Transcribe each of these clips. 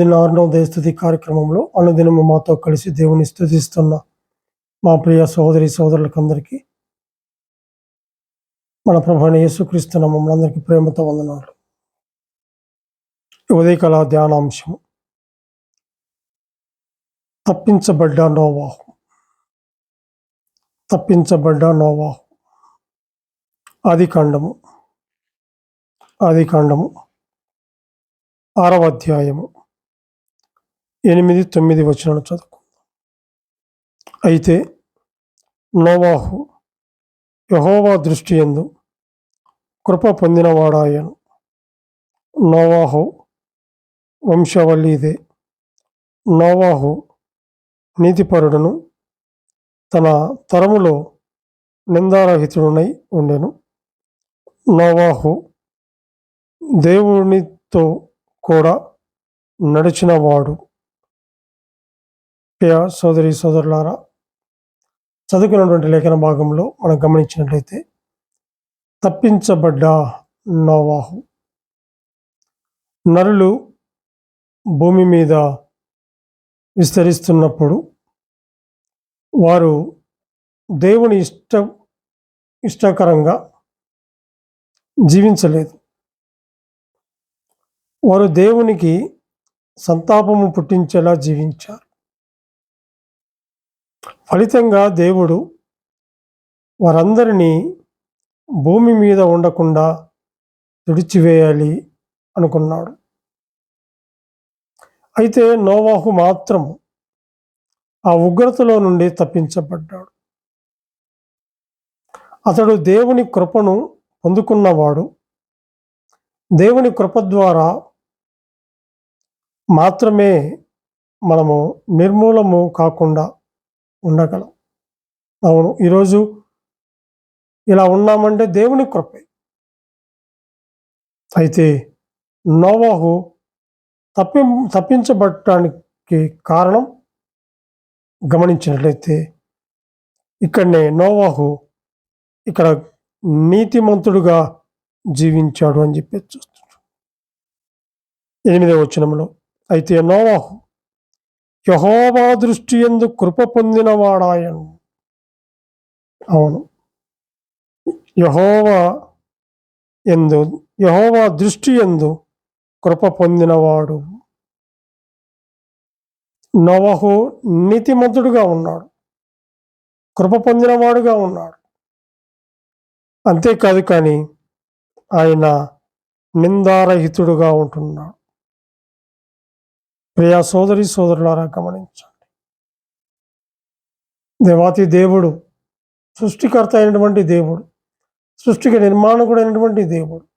అనుదిన ఆరునవ దయస్థుతి కార్యక్రమంలో అనుదినము మాతో కలిసి దేవుని స్థుతిస్తున్న మా ప్రియ సహోదరి సోదరులకందరికీ మన ప్రభాని యేసుక్రీస్తు మమ్మల్ని అందరికీ ప్రేమతో వందనాలు. ఈ ఉదయకాల తప్పించబడ్డ నోవాహు. తప్పించబడ్డ నోవాహు. ఆది కాండము ఆది కాండము ఆరవ అధ్యాయము. ఎనిమిది తొమ్మిది వచనాలు చదువుకుందాం. అయితే నోవాహు యహోవా దృష్టి ఎందు కృప పొందినవాడాయను. నోవాహు వంశవల్లి ఇదే నోవాహు నీతిపరుడును తన తరములో నిందారహితుడునై ఉండెను. నోవాహు దేవునితో కూడా నడిచినవాడు ప్రియ సోదరి సోదరులారా చదువుకున్నటువంటి లేఖన భాగంలో మనం గమనించినట్లయితే తప్పించబడ్డ నోవాహు. నరులు భూమి మీద విస్తరిస్తున్నప్పుడు వారు దేవుని ఇష్ట ఇష్టకరంగా జీవించలేదు. వారు దేవునికి సంతాపము పుట్టించేలా జీవించారు. ఫలితంగా దేవుడు వారందరినీ భూమి మీద ఉండకుండా తుడిచివేయాలి అనుకున్నాడు. అయితే నోవాహు మాత్రం ఆ ఉగ్రతలో నుండి తప్పించబడ్డాడు. అతడు దేవుని కృపను పొందుకున్నవాడు. దేవుని కృప ద్వారా మాత్రమే మనము నిర్మూలము కాకుండా ఉండగలం. అవును ఈరోజు ఇలా ఉన్నామంటే దేవుని కృపే. అయితే నోవాహు తప్పి తప్పించబడటానికి కారణం గమనించినట్లయితే ఇక్కడనే నోవాహు ఇక్కడ నీతిమంతుడుగా జీవించాడు అని చెప్పి చూస్తున్నాడు ఎనిమిదవ వచనంలో అయితే నోవాహు యహోవా దృష్టి ఎందు కృప పొందినవాడాయను. అవును. యహోవా ఎందు యహోవా దృష్టి ఎందు కృప పొందినవాడు. నవహు నీతిమంతుడుగా ఉన్నాడు. కృప పొందినవాడుగా ఉన్నాడు. అంతేకాదు కానీ ఆయన నిందారహితుడుగా ఉంటున్నాడు. ప్రియా సోదరి సోదరులారా గమనించండి. దేవాతి దేవుడు సృష్టికర్త అయినటువంటి దేవుడు సృష్టికి నిర్మాణకుడు అయినటువంటి దేవుడు.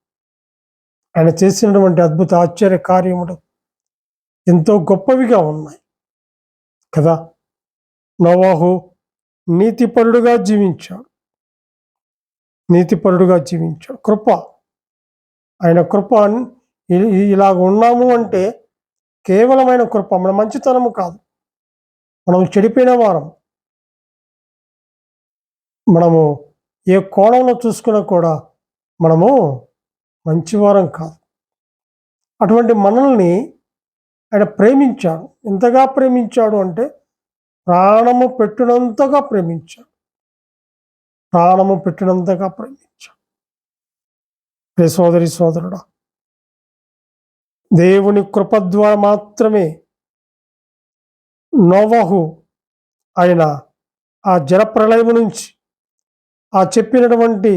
ఆయన చేసినటువంటి అద్భుత ఆశ్చర్య కార్యములు ఎంతో గొప్పవిగా ఉన్నాయి. కదా? నవాహు నీతిపరుడుగా జీవించాడు. నీతిపరుడుగా జీవించాడు. కృప. ఆయన కృప ఇలాగ ఉన్నాము అంటే కేవలమైన కృప మన మంచితనము కాదు. మనం చెడిపోయిన వారం. మనము ఏ కోణంలో చూసుకున్నా కూడా మనము మంచివారం కాదు. అటువంటి మనల్ని ఆయన ప్రేమించాడు. ఎంతగా ప్రేమించాడు అంటే ప్రాణము పెట్టినంతగా ప్రేమించాడు. ప్రాణము పెట్టినంతగా ప్రేమించాడు. ప్రియ సోదరి సోదరుడా దేవుని కృప ద్వారా మాత్రమే నోవహు ఆయన ఆ జలప్రలయం నుంచి ఆ చెప్పినటువంటి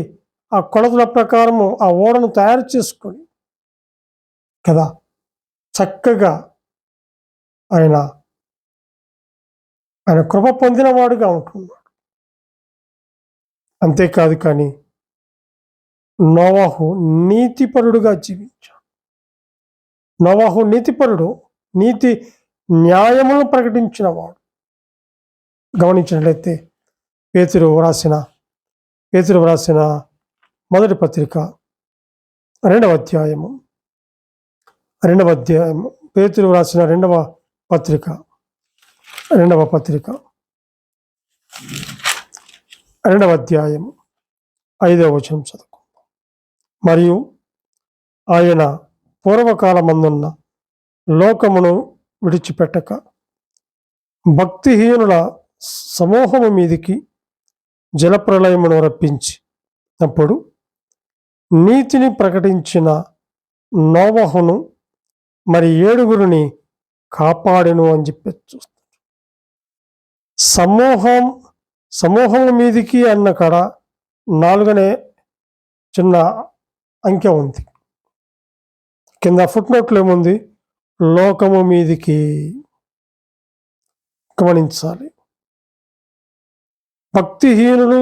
ఆ కొలతల ప్రకారము ఆ ఓడను తయారు చేసుకొని కదా చక్కగా ఆయన ఆయన కృప పొందినవాడుగా ఉంటున్నాడు. అంతేకాదు కానీ నోవాహు నీతిపరుడుగా జీవించాడు. నోవాహు నీతిపరుడు నీతి న్యాయమును ప్రకటించినవాడు గమనించినట్లయితే పేతురు వ్రాసిన పేతురు వ్రాసిన మొదటి పత్రిక రెండవ అధ్యాయము రెండవ అధ్యాయము పేతురు వ్రాసిన రెండవ పత్రిక రెండవ పత్రిక రెండవ అధ్యాయము ఐదవ వచనం చదువుకుందాం. మరియు ఆయన పూర్వకాలమందున్న లోకమును విడిచిపెట్టక భక్తిహీనుల సమూహము మీదికి జలప్రలయమును రప్పించి. అప్పుడు నీతిని ప్రకటించిన నోవహును మరి ఏడుగురిని కాపాడెను అని చెప్పి చూస్తారు. సమూహం సమూహం మీదికి అన్న కాడ నాలుగనే చిన్న అంకె ఉంది. కింద ఫుట్ నోట్లో ఏముంది? లోకము మీదికి గమనించాలి. భక్తిహీనులు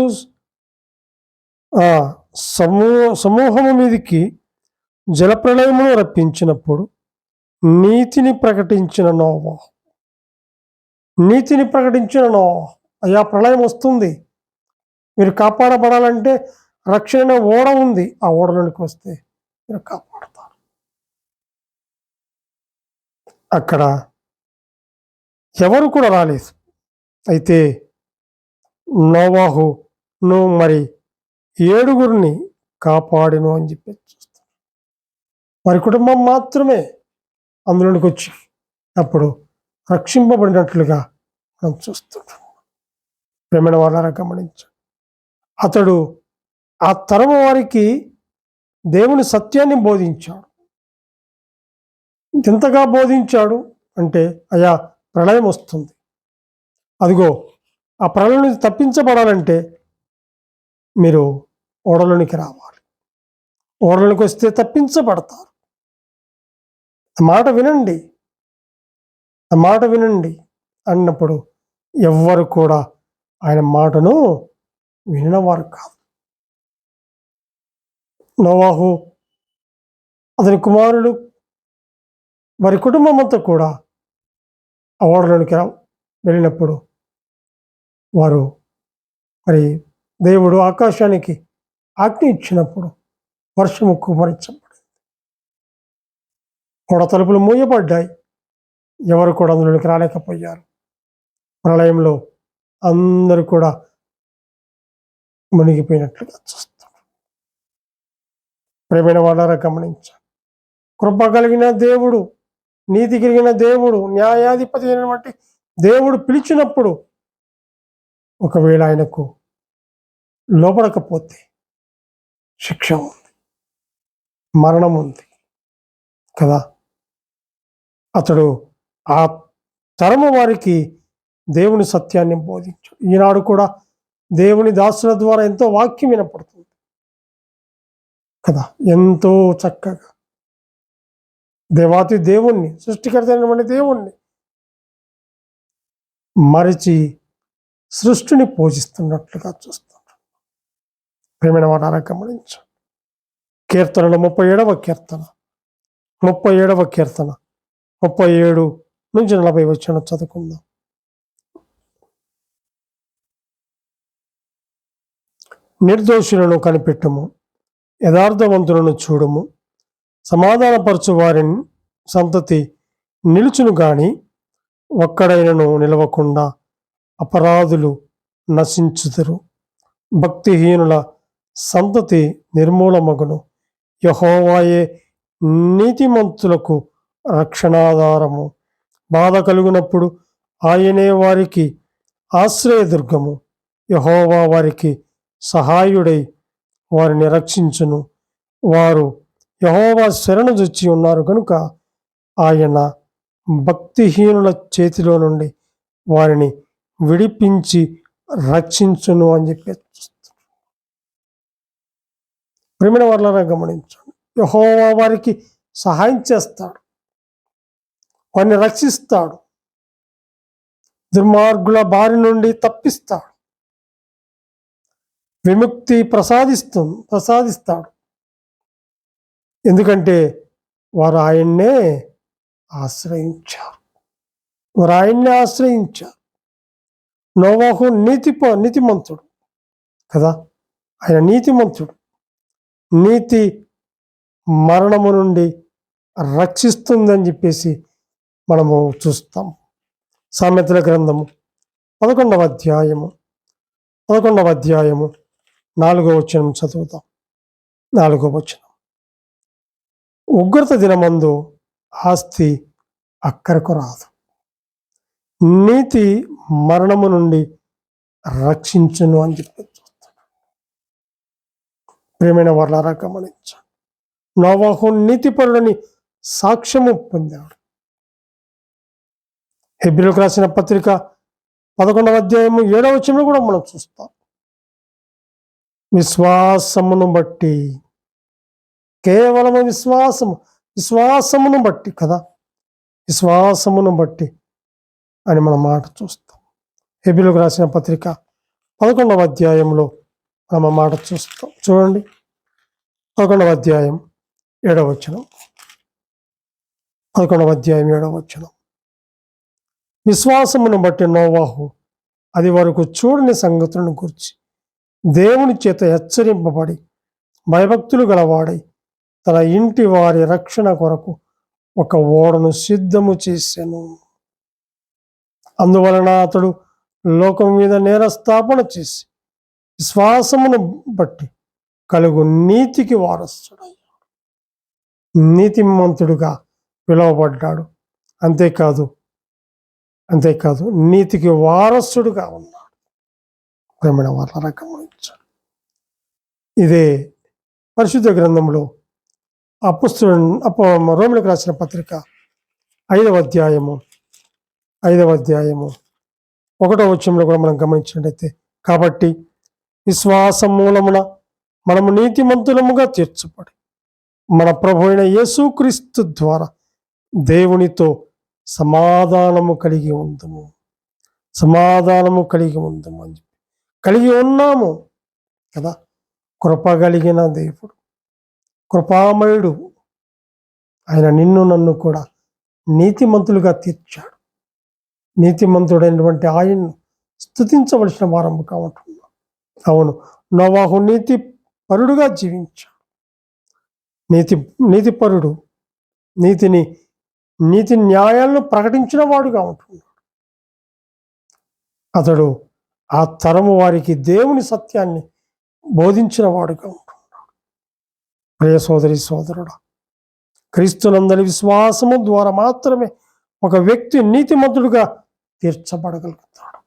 సమూహ సమూహము మీదికి జలప్రళయమును రప్పించినప్పుడు నీతిని ప్రకటించిన నోవా. నీతిని ప్రకటించిన నోవా. అయ్యా ప్రళయం వస్తుంది. మీరు కాపాడబడాలంటే రక్షణ ఓడ ఉంది. ఆ ఓడలోనికి వస్తే మీరు కాపాడ అక్కడ ఎవరు కూడా రాలేదు. అయితే నోవాహు ను మరి ఏడుగురిని కాపాడును అని చెప్పి చూస్తాం వారి కుటుంబం మాత్రమే అందులోనికి వచ్చి అప్పుడు రక్షింపబడినట్లుగా మనం చూస్తుంటాం. ప్రేమైన వాళ్ళారా గమనించు అతడు ఆ తరము వారికి దేవుని సత్యాన్ని బోధించాడు. ఇంతగా బోధించాడు అంటే అయా ప్రళయం వస్తుంది. అదిగో ఆ ప్రళయం నుంచి తప్పించబడాలంటే మీరు ఓడలోనికి రావాలి. ఓడలోనికి వస్తే తప్పించబడతారు. ఆ మాట వినండి. ఆ మాట వినండి అన్నప్పుడు ఎవ్వరు కూడా ఆయన మాటను వినవారు కాదు. నోవాహు అతని కుమారుడు మరి కుటుంబం అంతా కూడా ఆ ఓడలోనికి వెళ్ళినప్పుడు వారు మరి దేవుడు ఆకాశానికి ఆజ్ఞ ఇచ్చినప్పుడు వర్షము కుమరించబడింది. ఓడ తలుపులు మూయబడ్డాయి. ఎవరు కూడా అందులోనికి రాలేకపోయారు. ప్రళయంలో అందరూ కూడా మునిగిపోయినట్లుగా చూస్తారు ప్రేమైన వాళ్ళారా గమనించాలి కృప కలిగిన దేవుడు నీతి కలిగిన దేవుడు న్యాయాధిపతి అయినటువంటి దేవుడు పిలిచినప్పుడు ఒకవేళ ఆయనకు లోపడకపోతే శిక్ష ఉంది మరణం ఉంది కదా? అతడు ఆ తరము వారికి దేవుని సత్యాన్ని బోధించాడు. ఈనాడు కూడా దేవుని దాసుల ద్వారా ఎంతో వాక్యం వినపడుతుంది కదా? ఎంతో చక్కగా దేవాతి దేవుణ్ణి సృష్టికర్త అయినటువంటి దేవుణ్ణి. మరిచి సృష్టిని పూజిస్తున్నట్లుగా చూస్తున్నాడు. ప్రేమైన వాడారా గమనించండి కీర్తనలు ముప్పై ఏడవ కీర్తన ముప్పై ఏడవ కీర్తన ముప్పై ఏడు నుంచి నలభై వచ్చిన చదువుకుందాం. నిర్దోషులను కనిపెట్టము యథార్థవంతులను చూడము సమాధానపరచు వారిని సంతతి నిలుచును గాని ఒక్కడైనను నిలవకుండా అపరాధులు నశించుదురు. భక్తిహీనుల సంతతి నిర్మూలమగును. యహోవాయే నీతిమంతులకు రక్షణాధారము. బాధ కలిగినప్పుడు ఆయనే వారికి ఆశ్రయదుర్గము. యహోవా వారికి సహాయుడై వారిని రక్షించును. వారు యహోవా శరణు జొచ్చి ఉన్నారు కనుక ఆయన భక్తిహీనుల చేతిలో నుండి వారిని విడిపించి రక్షించును అని చెప్పి ప్రేమిన వాళ్ళరా గమనించండి. యహోవా వారికి సహాయం చేస్తాడు. వారిని రక్షిస్తాడు. దుర్మార్గుల బారి నుండి తప్పిస్తాడు. విముక్తి ప్రసాదిస్తు ప్రసాదిస్తాడు. ఎందుకంటే వారు ఆయన్నే ఆశ్రయించారు. వారు ఆయన్నే ఆశ్రయించారు. నోవాహు నీతి నీతిమంతుడు కదా? ఆయన నీతిమంతుడు. నీతి మరణము నుండి రక్షిస్తుందని చెప్పేసి మనము చూస్తాం. సామెతల గ్రంథము పదకొండవ అధ్యాయము పదకొండవ అధ్యాయము నాలుగో వచనం చదువుతాం నాలుగో వచనం. ఉగ్రత దినమందు ఆస్తి అక్కరకు రాదు. నీతి మరణము నుండి రక్షించను అని చెప్పి ప్రేమైన వర్లారా గమనించండి. నోవాహు నీతిపరుడని సాక్ష్యము పొందాడు. హెబ్రిలకు రాసిన పత్రిక పదకొండవ అధ్యాయము ఏడవ కూడా మనం చూస్తాం. విశ్వాసమును బట్టి కేవలము విశ్వాసము విశ్వాసమును బట్టి కదా? విశ్వాసమును బట్టి అని మనం మాట చూస్తాం. హెబిలకు రాసిన పత్రిక పదకొండవ అధ్యాయంలో మనం మాట చూస్తాం. చూడండి. పదకొండవ అధ్యాయం ఏడవచనం పదకొండవ అధ్యాయం ఏడవచనం విశ్వాసమును బట్టి నోవాహు అది వరకు చూడని సంగతులను గురించి దేవుని చేత హెచ్చరింపబడి భయభక్తులు గలవాడై తన ఇంటి వారి రక్షణ కొరకు ఒక ఓడను సిద్ధము చేశాను అందువలన అతడు లోకం మీద నేరస్థాపన చేసి విశ్వాసమును బట్టి కలుగు నీతికి వారసుడయ్యాడు. నీతిమంతుడుగా పిలువబడ్డాడు. అంతేకాదు అంతేకాదు నీతికి వారసుడుగా ఉన్నాడు. ప్రేమైన వాళ్ళ గమనించాడు ఇదే పరిశుద్ధ గ్రంథంలో అపుస్తు అప రోమిలకు రాసిన పత్రిక ఐదవ అధ్యాయము. ఐదవ అధ్యాయము. ఒకటో వచ్చంలో కూడా మనం గమనించినట్టయితే కాబట్టి విశ్వాసం మూలమున మనము నీతిమంతులముగా తీర్చబడి మన ప్రభు అయిన యేసుక్రీస్తు ద్వారా దేవునితో సమాధానము కలిగి ఉందము. సమాధానము కలిగి ఉందము అని చెప్పి. కలిగి ఉన్నాము కదా? కృప కలిగిన దేవుడు. కృపామయుడు ఆయన నిన్ను నన్ను కూడా నీతిమంతులుగా తీర్చాడు. నీతిమంతుడైనటువంటి ఆయన్ను స్థుతించవలసిన వారముగా ఉంటున్నాం అవును నోవాహు నీతి పరుడుగా జీవించాడు. నీతి నీతిపరుడు నీతిని నీతి న్యాయాలను ప్రకటించిన వాడుగా ఉంటున్నాడు. అతడు ఆ తరము వారికి దేవుని సత్యాన్ని బోధించిన వాడుగా ప్రియ సోదరి సోదరుడు క్రీస్తునందరి విశ్వాసము ద్వారా మాత్రమే ఒక వ్యక్తి నీతిమంతుడుగా తీర్చబడగలుగుతాడు.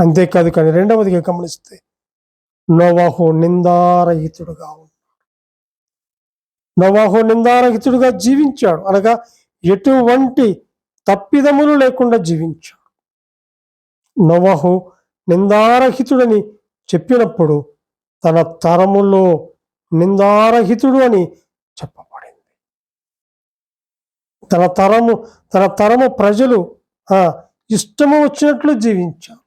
అంతేకాదు కానీ రెండవదిగా గమనిస్తే నోవాహు నిందారహితుడుగా ఉన్నాడు. నోవాహు నిందారహితుడుగా జీవించాడు. అనగా ఎటువంటి తప్పిదములు లేకుండా జీవించాడు. నోవాహు నిందారహితుడని చెప్పినప్పుడు తన తరములో నిందారహితుడు అని చెప్పబడింది. తన తరము తన తరము ప్రజలు ఆ ఇష్టము వచ్చినట్లు జీవించారు.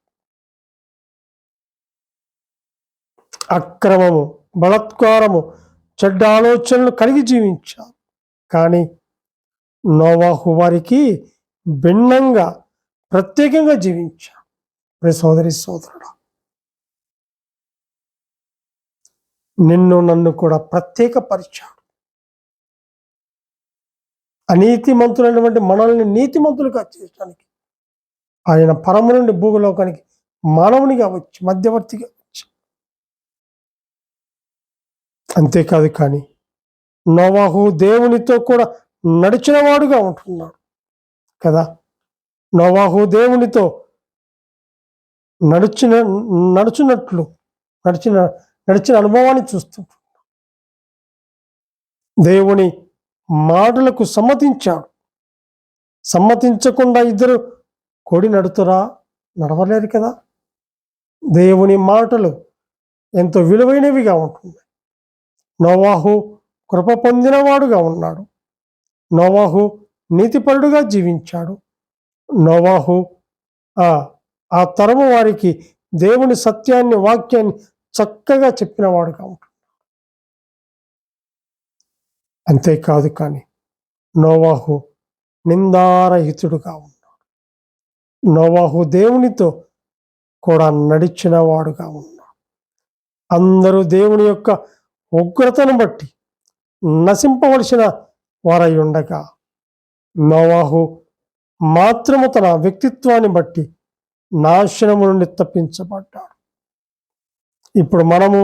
అక్రమము బలత్కారము చెడ్డ ఆలోచనలు కలిగి జీవించారు. కానీ నోవాహు వారికి భిన్నంగా ప్రత్యేకంగా జీవించారు. సోదరి సోదరుడు నిన్ను నన్ను కూడా ప్రత్యేకపరిచాడు. అనీతిమంతులైనటువంటి మనల్ని నీతిమంతులుగా చేయడానికి ఆయన పరము నుండి భూగలోకానికి మానవునిగా వచ్చి మధ్యవర్తిగా వచ్చి. అంతేకాదు కానీ నోవాహు దేవునితో కూడా నడిచిన వాడుగా ఉంటున్నాడు కదా. నోవాహు దేవునితో నడిచిన నడుచున్నట్లు నడిచిన నడిచిన అనుభవాన్ని చూస్తుంటాడు. దేవుని మాటలకు సమ్మతించాడు. సమ్మతించకుండా ఇద్దరు కొడి నడుతురా నడవలేరు కదా? దేవుని మాటలు ఎంతో విలువైనవిగా ఉంటుంది నోవాహు కృప పొందినవాడుగా ఉన్నాడు. నోవాహు నీతిపరుడుగా జీవించాడు. నోవాహు ఆ ఆ తరము వారికి దేవుని సత్యాన్ని వాక్యాన్ని చక్కగా చెప్పినవాడుగా ఉంటున్నాడు. అంతేకాదు కానీ నోవాహు నిందారహితుడుగా ఉన్నాడు. నోవాహు దేవునితో కూడా నడిచిన వాడుగా ఉన్నాడు. అందరూ దేవుని యొక్క ఉగ్రతను బట్టి నశింపవలసిన వారై ఉండగా నోవాహు మాత్రము తన వ్యక్తిత్వాన్ని బట్టి నాశనము నుండి తప్పించబడ్డాడు. ఇప్పుడు మనము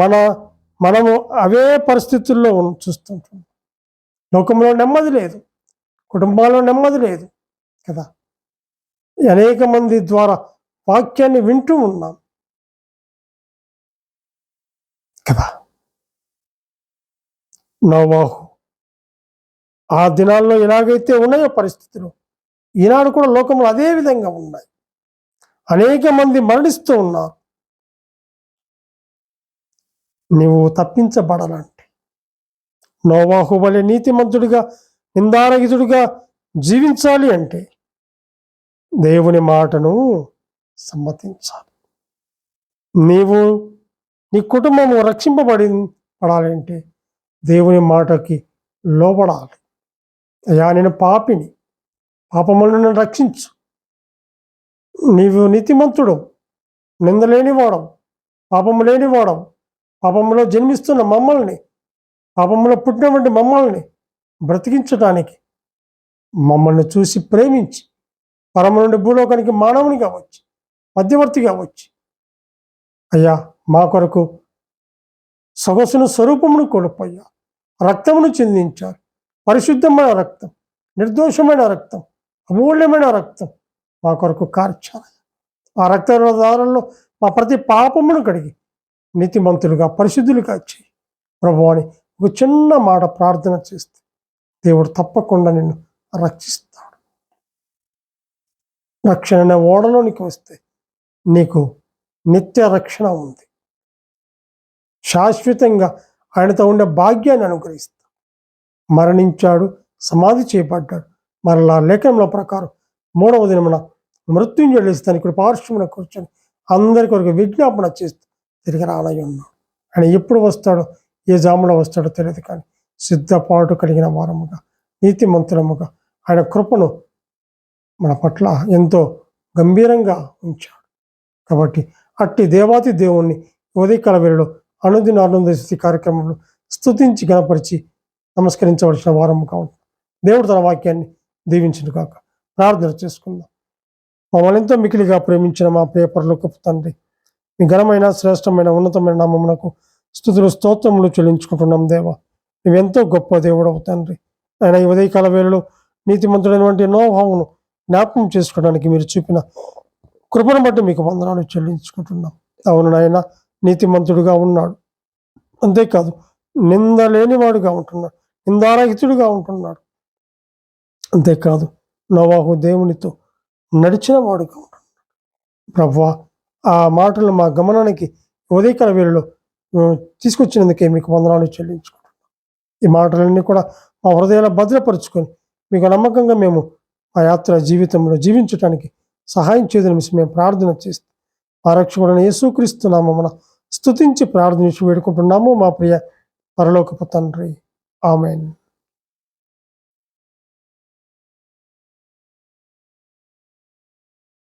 మన మనము అవే పరిస్థితుల్లో చూస్తుంటాం. లోకంలో నెమ్మది లేదు. కుటుంబాల్లో నెమ్మది లేదు కదా? అనేక మంది ద్వారా వాక్యాన్ని వింటూ ఉన్నాం. కదా? నోవాహు ఆ దినాల్లో ఎలాగైతే ఉన్నాయో పరిస్థితులు ఈనాడు కూడా లోకంలో అదే విధంగా ఉన్నాయి. అనేక మంది మరణిస్తూ ఉన్నారు. నీవు తప్పించబడాలంటే. నోవాహు వలె నీతిమంతుడిగా నిందారహితుడిగా జీవించాలి అంటే దేవుని మాటను సమ్మతించాలి. నీవు నీ కుటుంబము రక్షింపబడి పడాలంటే దేవుని మాటకి లోబడాలి. అయ్యా నేను పాపిని. పాపములను నన్ను రక్షించు. నీవు నీతిమంతుడు నిందలేనివాడవు పాపము లేనివాడవు. పాపంలో జన్మిస్తున్న మమ్మల్ని పాపంలో పుట్టినటువంటి మమ్మల్ని బ్రతికించటానికి మమ్మల్ని చూసి ప్రేమించి పరమ నుండి భూలోకానికి మానవునిగా వచ్చి మధ్యవర్తిగా వచ్చి అయ్యా మా కొరకు సొగసును స్వరూపమును కోల్పోయా రక్తమును చెందించారు. పరిశుద్ధమైన రక్తం నిర్దోషమైన రక్తం అమూల్యమైన రక్తం మా కొరకు కార్చారు ఆ రక్త దారంలో మా ప్రతి పాపమును కడిగి నీతిమంతులుగా పరిశుద్ధులుగా చేయి ప్రభు అని ఒక చిన్న మాట ప్రార్థన చేస్తే దేవుడు తప్పకుండా నిన్ను రక్షిస్తాడు. రక్షణ అనే ఓడలోనికి వస్తే నీకు నిత్య రక్షణ ఉంది. శాశ్వతంగా ఆయనతో ఉండే భాగ్యాన్ని అనుగ్రహిస్తాడు. మరణించాడు సమాధి చేయబడ్డాడు. మరలా లేఖనంలో ప్రకారం మూడవ దినమున మృత్యుంజలిస్తాను ఇక్కడ పార్శ్వమున కూర్చొని అందరి కొరకు విజ్ఞాపన చేస్తూ తిరిగి రానయ్య ఉన్నాడు ఆయన ఎప్పుడు వస్తాడో ఏ జాములో వస్తాడో తెలియదు కానీ సిద్ధపాటు కలిగిన వారముగా నీతిమంతులముగా ఆయన కృపను మన పట్ల ఎంతో గంభీరంగా ఉంచాడు. కాబట్టి అట్టి దేవాతి దేవుణ్ణి ఉదయకాల వేళలో అనుదిన ఆనందశక్తి కార్యక్రమంలో స్థుతించి గణపరిచి నమస్కరించవలసిన వారముగా ఉంటుంది దేవుడు తన వాక్యాన్ని దీవించిన కాక ప్రార్థన చేసుకుందాం. మమ్మల్ని ఎంతో మికిలిగా ప్రేమించిన మా ప్రియ తండ్రి మీ ఘనమైన శ్రేష్టమైన ఉన్నతమైన నామమునకు స్థుతులు స్తోత్రములు చెల్లించుకుంటున్నాం దేవా. నువ్వెంతో గొప్ప దేవుడు తండ్రి. ఆయన ఈ ఉదయకాల వేళలో నీతిమంతుడైనటువంటి నోభావమును జ్ఞాపకం చేసుకోవడానికి మీరు చూపిన కృపను బట్టి మీకు వందనాలు చెల్లించుకుంటున్నాం. అవును నాయన నీతిమంతుడుగా ఉన్నాడు. అంతేకాదు నింద లేనివాడుగా ఉంటున్నాడు. నిందారహితుడుగా ఉంటున్నాడు. అంతేకాదు నోవాహు దేవునితో నడిచిన వాడుగా ఉంటున్నాడు. ప్రభా ఆ మాటలు మా గమనానికి ఉదయకాల వేళలో తీసుకొచ్చినందుకే మీకు వందనాలు చెల్లించుకుంటున్నాం. ఈ మాటలన్నీ కూడా మా హృదయాల భద్రపరుచుకొని మీకు నమ్మకంగా మేము ఆ యాత్ర జీవితంలో జీవించడానికి సహాయం చేయదని మేము ప్రార్థన చేస్తాం ఆ రక్షకుడైన యేసుక్రీస్తు నామమున స్తుతించి ప్రార్థించి వేడుకుంటున్నాము మా ప్రియ పరలోకపు తండ్రి. ఆమెన్.